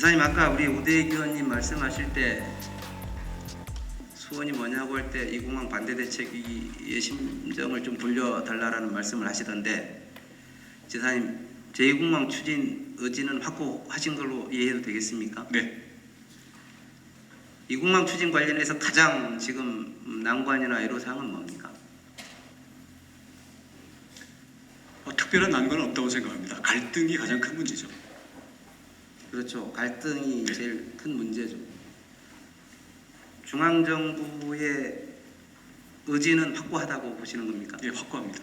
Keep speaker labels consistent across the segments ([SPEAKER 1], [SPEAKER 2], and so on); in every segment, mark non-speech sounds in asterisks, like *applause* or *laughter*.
[SPEAKER 1] 지사님 아까 우리 우대익 의원님 말씀하실 때 소원이 뭐냐고 할 때 이 공항 반대 대책의 심정을 좀 돌려달라라는 말씀을 하시던데 지사님 제2공항 추진 의지는 확고하신 걸로 이해해도 되겠습니까?
[SPEAKER 2] 네,
[SPEAKER 1] 이 공항 추진 관련해서 가장 지금 난관이나 애로사항은 뭡니까?
[SPEAKER 2] 어, 특별한 난관은 없다고 생각합니다. 갈등이 가장 큰 문제죠.
[SPEAKER 1] 그렇죠. 갈등이 제일 큰 문제죠. 중앙 정부의 의지는 확고하다고 보시는 겁니까?
[SPEAKER 2] 예, 확고합니다.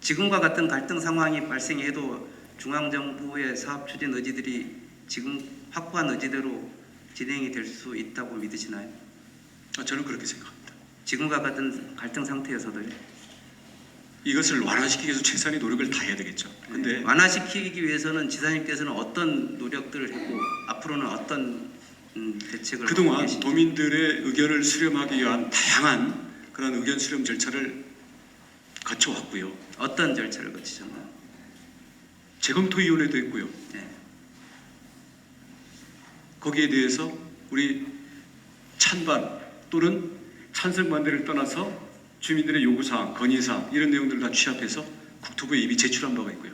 [SPEAKER 1] 지금과 같은 갈등 상황이 발생해도 중앙 정부의 사업 추진 의지들이 지금 확고한 의지대로 진행이 될 수 있다고 믿으시나요?
[SPEAKER 2] 아, 저는 그렇게 생각합니다.
[SPEAKER 1] 지금과 같은 갈등 상태에서도요.
[SPEAKER 2] 이것을 완화시키기 위해서 최선의 노력을 다해야 되겠죠. 근데
[SPEAKER 1] 네. 완화시키기 위해서는 지사님께서는 어떤 노력들을 했고 앞으로는 어떤 음, 대책을
[SPEAKER 2] 그동안. 도민들의 의견을 수렴하기 위한 다양한 그런 의견 수렴 절차를 거쳐왔고요.
[SPEAKER 1] 어떤 절차를 거치셨나요?
[SPEAKER 2] 재검토위원회도 있고요.
[SPEAKER 1] 네.
[SPEAKER 2] 거기에 대해서 우리 찬반 또는 찬성 반대를 떠나서 주민들의 요구사항, 건의사항 이런 내용들을 다 취합해서 국토부에 이미 제출한 바가 있고요.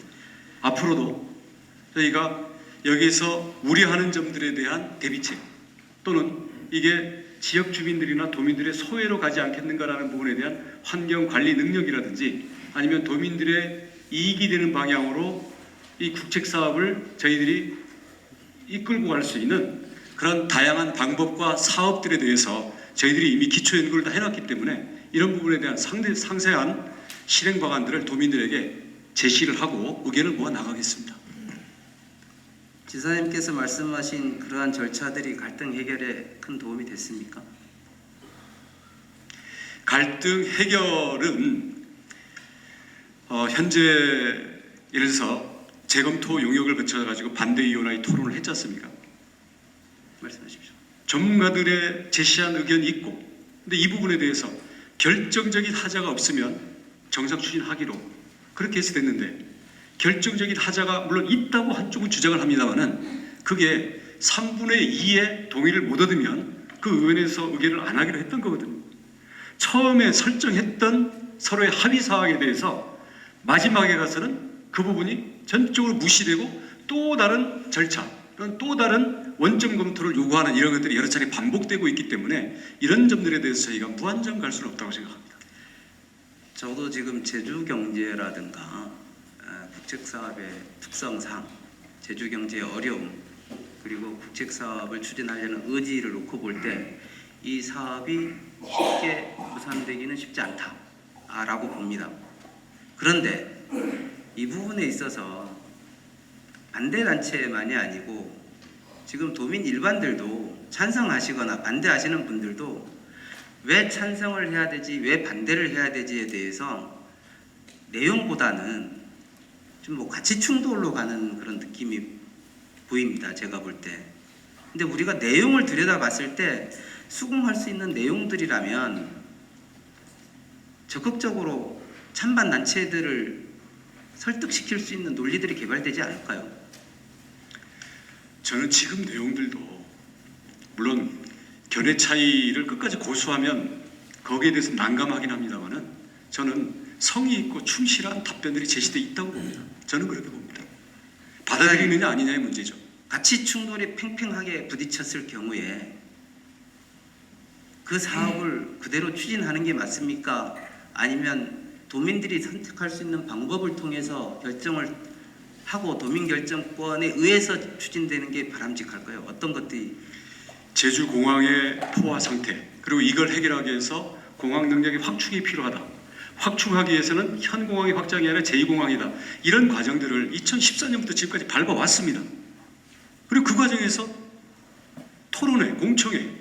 [SPEAKER 2] 앞으로도 저희가 여기서 우려하는 점들에 대한 대비책 또는 이게 지역 주민들이나 도민들의 소외로 가지 않겠는가라는 부분에 대한 환경 관리 능력이라든지 아니면 도민들의 이익이 되는 방향으로 이 국책 사업을 저희들이 이끌고 갈 수 있는 그런 다양한 방법과 사업들에 대해서 저희들이 이미 기초 연구를 다 해놨기 때문에 이런 부분에 대한 상대, 상세한 실행 방안들을 도민들에게 제시를 하고 의견을 모아 나가겠습니다.
[SPEAKER 1] 지사님께서 말씀하신 그러한 절차들이 갈등 해결에 큰 도움이 됐습니까?
[SPEAKER 2] 갈등 해결은 어, 현재 예를 들어서 재검토 용역을 거쳐 가지고 반대위원회의 토론을 했지 않습니까?
[SPEAKER 1] 말씀하십시오.
[SPEAKER 2] 전문가들의 제시한 의견이 있고 근데 이 부분에 대해서 결정적인 하자가 없으면 정상 추진하기로 그렇게 해서 됐는데 결정적인 하자가 물론 있다고 한쪽은 주장을 합니다만은 그게 3분의 2의 동의를 못 얻으면 그 의원에서 의견을 안 하기로 했던 거거든요. 처음에 설정했던 서로의 합의 사항에 대해서 마지막에 가서는 그 부분이 전적으로 무시되고 또 다른 절차 또는 또 다른 원점 검토를 요구하는 이런 것들이 여러 차례 반복되고 있기 때문에 이런 점들에 대해서 저희가 무한정 갈 수는 없다고 생각합니다.
[SPEAKER 1] 저도 지금 제주 경제라든가 어, 국책 사업의 특성상 제주 경제의 어려움 그리고 국책 사업을 추진하려는 의지를 놓고 볼 때 이 사업이 쉽게 부산되기는 쉽지 않다라고 봅니다. 그런데 이 부분에 있어서 반대 단체만이 아니고 지금 도민 일반들도 찬성하시거나 반대하시는 분들도 왜 찬성을 해야 되지, 왜 반대를 해야 되지에 대해서 내용보다는 좀 뭐 가치 충돌로 가는 그런 느낌이 보입니다. 제가 볼 때. 근데 우리가 내용을 들여다봤을 때 수긍할 수 있는 내용들이라면 적극적으로 찬반 단체들을 설득시킬 수 있는 논리들이 개발되지 않을까요?
[SPEAKER 2] 저는 지금 내용들도 물론 견해 차이를 끝까지 고수하면 거기에 대해서 난감하긴 합니다만은 저는 성의 있고 충실한 답변들이 제시돼 있다고 봅니다. 저는 그렇게 봅니다. 받아들이느냐 아니냐의 문제죠.
[SPEAKER 1] 가치 충돌이 팽팽하게 부딪혔을 경우에 그 사업을 그대로 추진하는 게 맞습니까? 아니면 도민들이 선택할 수 있는 방법을 통해서 결정을 하고 도민 결정권에 의해서 추진되는 게 바람직할까요? 어떤 것들이
[SPEAKER 2] 제주 공항의 포화 상태 그리고 이걸 해결하기 위해서 공항 능력의 확충이 필요하다. 확충하기 위해서는 현 공항의 확장이 아니라 제2공항이다. 이런 과정들을 2014년부터 지금까지 밟아왔습니다. 그리고 그 과정에서 토론회, 공청회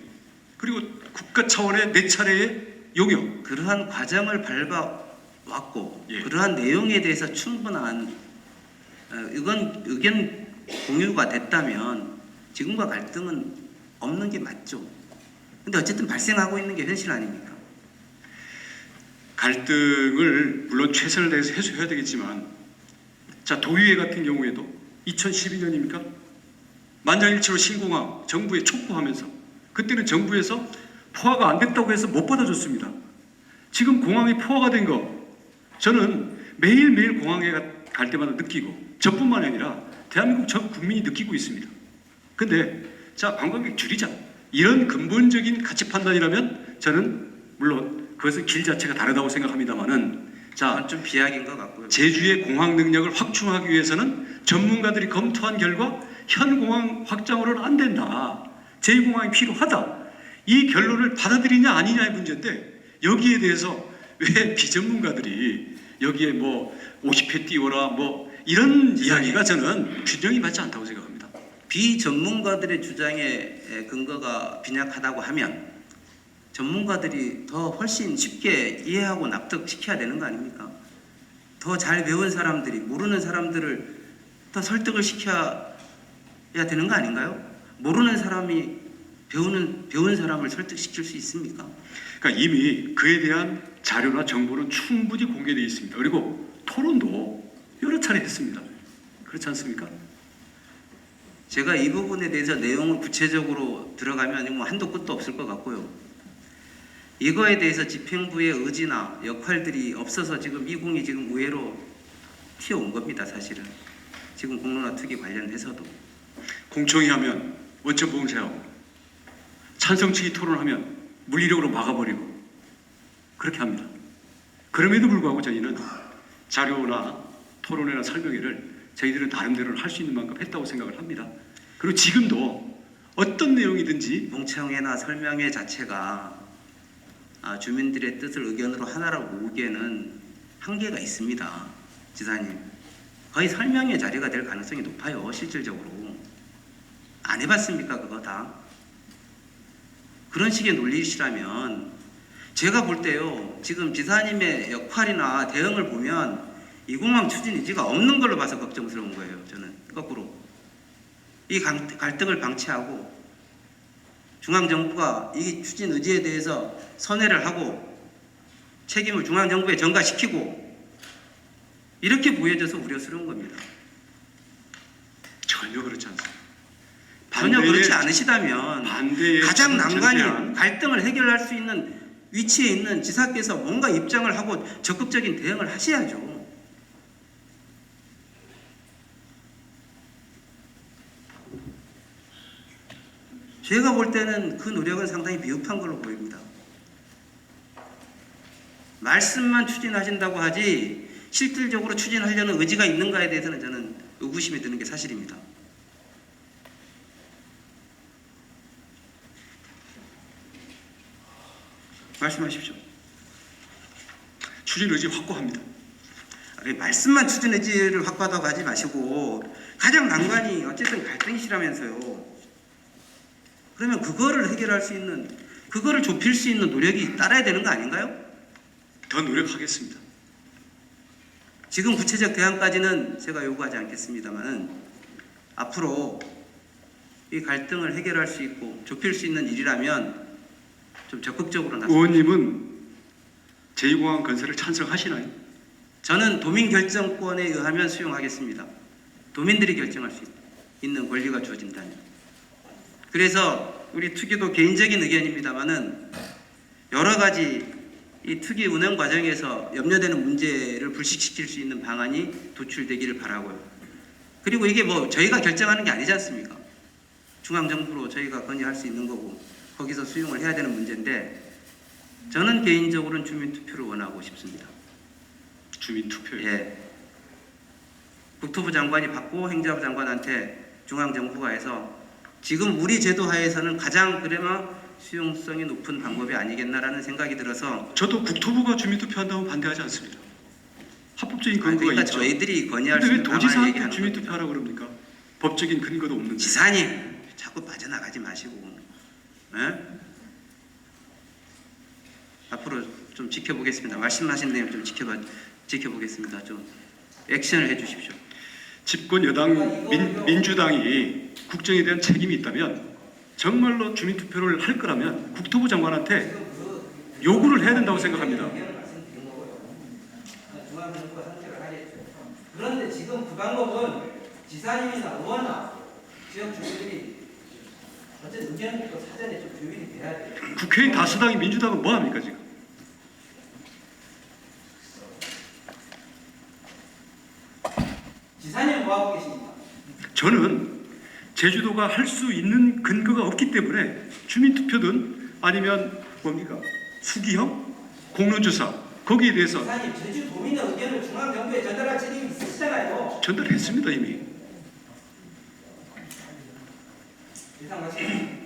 [SPEAKER 2] 그리고 국가 차원의 네 차례의 용역
[SPEAKER 1] 그러한 과정을 밟아왔고
[SPEAKER 2] 예.
[SPEAKER 1] 그러한 내용에 대해서 충분한 어, 의견, 의견 공유가 됐다면 지금과 갈등은 없는 게 맞죠. 근데 어쨌든 발생하고 있는 게 현실 아닙니까?
[SPEAKER 2] 갈등을 물론 최선을 다해서 해소해야 되겠지만 자 도의회 같은 경우에도 2012년입니까? 만장일치로 신공항 정부에 촉구하면서 그때는 정부에서 포화가 안 됐다고 해서 못 받아줬습니다. 지금 공항이 포화가 된 거 저는 매일매일 공항에 가- 갈 때마다 느끼고 저뿐만 아니라 대한민국 전 국민이 느끼고 있습니다. 근데 자 관광객 줄이자 이런 근본적인 가치 판단이라면 저는 물론 그것은 길 자체가 다르다고 생각합니다만은 자
[SPEAKER 1] 그건 좀 비약인 것 같고요.
[SPEAKER 2] 제주의 공항 능력을 확충하기 위해서는 전문가들이 검토한 결과 현 공항 확장으로는 안 된다. 제2공항이 필요하다. 이 결론을 받아들이냐 아니냐의 문제인데 여기에 대해서 왜 *laughs* 비전문가들이 여기에 뭐 50회 띄워라 뭐 이런 이야기가 저는 균형이 맞지 않다고 생각합니다.
[SPEAKER 1] 비전문가들의 주장에 근거가 빈약하다고 하면 전문가들이 더 훨씬 쉽게 이해하고 납득시켜야 되는 거 아닙니까? 더 잘 배운 사람들이 모르는 사람들을 더 설득을 시켜야 되는 거 아닌가요? 모르는 사람이 배우는 배운 사람을 설득시킬 수 있습니까?
[SPEAKER 2] 그러니까 이미 그에 대한 자료나 정보는 충분히 공개되어 있습니다. 그리고 토론도 여러 차례 했습니다. 그렇지 않습니까?
[SPEAKER 1] 제가 이 부분에 대해서 내용을 구체적으로 들어가면 뭐 한도 끝도 없을 것 같고요. 이거에 대해서 집행부의 의지나 역할들이 없어서 지금 미궁이 지금 우회로 튀어온 겁니다, 사실은. 지금 공론화 투기 관련해서도.
[SPEAKER 2] 공청회 하면 원점 봉쇄하고 찬성 측이 토론하면 물리력으로 막아버리고 그렇게 합니다. 그럼에도 불구하고 저희는 자료나 토론회나 설명회를 저희들은 나름대로 할 수 있는 만큼 했다고 생각을 합니다. 그리고 지금도 어떤 내용이든지
[SPEAKER 1] 공청회나 설명회 자체가 아, 주민들의 뜻을 의견으로 하나로 모으기에는 한계가 있습니다, 지사님. 거의 설명회 자리가 될 가능성이 높아요, 실질적으로. 안 해봤습니까, 그거 다? 그런 식의 논리시라면 제가 볼 때요, 지금 지사님의 역할이나 대응을 보면 이 공항 추진 의지가 없는 걸로 봐서 걱정스러운 거예요, 저는. 거꾸로. 이 강- 갈등을 방치하고 중앙정부가 이 추진 의지에 대해서 선회를 하고 책임을 중앙정부에 전가시키고 이렇게 보여져서 우려스러운 겁니다.
[SPEAKER 2] 전혀 그렇지 않습니다.
[SPEAKER 1] 전혀
[SPEAKER 2] 반대의-
[SPEAKER 1] 그렇지 않으시다면 가장 난관인 갈등을 해결할 수 있는 위치에 있는 지사께서 뭔가 입장을 하고 적극적인 대응을 하셔야죠. 제가 볼 때는 그 노력은 상당히 미흡한 걸로 보입니다. 말씀만 추진하신다고 하지 실질적으로 추진하려는 의지가 있는가에 대해서는 저는 의구심이 드는 게 사실입니다. 말씀하십시오.
[SPEAKER 2] 추진 의지 확고합니다.
[SPEAKER 1] 말씀만 추진 의지를 확보하다고 하지 마시고 가장 난관이 어쨌든 갈등이시라면서요. 그러면 그거를 해결할 수 있는 그거를 좁힐 수 있는 노력이 따라야 되는 거 아닌가요?
[SPEAKER 2] 더 노력하겠습니다.
[SPEAKER 1] 지금 구체적 대안까지는 제가 요구하지 않겠습니다만은 앞으로 이 갈등을 해결할 수 있고 좁힐 수 있는 일이라면 좀 적극적으로 나서.
[SPEAKER 2] 의원님은 제2공항 건설을 찬성하시나요?
[SPEAKER 1] 저는 도민 결정권에 의하면 수용하겠습니다. 도민들이 결정할 수 있- 있는 권리가 주어진다면. 그래서 우리 투기도 개인적인 의견입니다만은 여러 가지 이 투기 운영 과정에서 염려되는 문제를 불식시킬 수 있는 방안이 도출되기를 바라고요. 그리고 이게 뭐 저희가 결정하는 게 아니지 않습니까? 중앙정부로 저희가 건의할 수 있는 거고 거기서 수용을 해야 되는 문제인데 저는 개인적으로는 주민투표를 원하고 싶습니다.
[SPEAKER 2] 주민 투표에
[SPEAKER 1] 예. 국토부 장관이 받고 행자부 장관한테 중앙정부가 해서 지금 우리 제도 하에서는 가장 그래마 수용성이 높은 방법이 아니겠나라는 생각이 들어서
[SPEAKER 2] 저도 국토부가 주민 투표한다면 반대하지 않습니다. 합법적인 근거가
[SPEAKER 1] 그러니까
[SPEAKER 2] 있죠.
[SPEAKER 1] 저희들이 건의할 수 있는
[SPEAKER 2] 도지사한테
[SPEAKER 1] 얘기하는
[SPEAKER 2] 주민
[SPEAKER 1] 겁니다.
[SPEAKER 2] 투표하라고 그럽니까? 법적인 근거도 없는데.
[SPEAKER 1] 지사님 자꾸 빠져나가지 마시고 예? 앞으로 좀 지켜보겠습니다. 말씀하신 내용 좀 지켜봐 지켜보겠습니다. 좀 액션을 해주십시오.
[SPEAKER 2] 집권 여당 민, 민주당이 국정에 대한 책임이 있다면 정말로 주민 투표를 할 거라면 국토부 장관한테 요구를 해야 된다고 생각합니다.
[SPEAKER 1] 그런데 지금 그 방법은 지사님이나 의원이나 지역 주민들이 어떤 의견도 사전에 좀 교육이 돼야 돼요.
[SPEAKER 2] 국회의원 다수당이 민주당은 뭐 합니까 지금?
[SPEAKER 1] 지사님 뭐 하고 계십니까?
[SPEAKER 2] 저는 제주도가 할 수 있는 근거가 없기 때문에 주민투표든 아니면 뭡니까 수기형 공론조사 거기에 대해서
[SPEAKER 1] 지사님 제주 도민의 의견을 중앙 정부에 전달할 책임이 있으시잖아요.
[SPEAKER 2] 전달했습니다 이미.
[SPEAKER 1] 이상 마치겠습니다.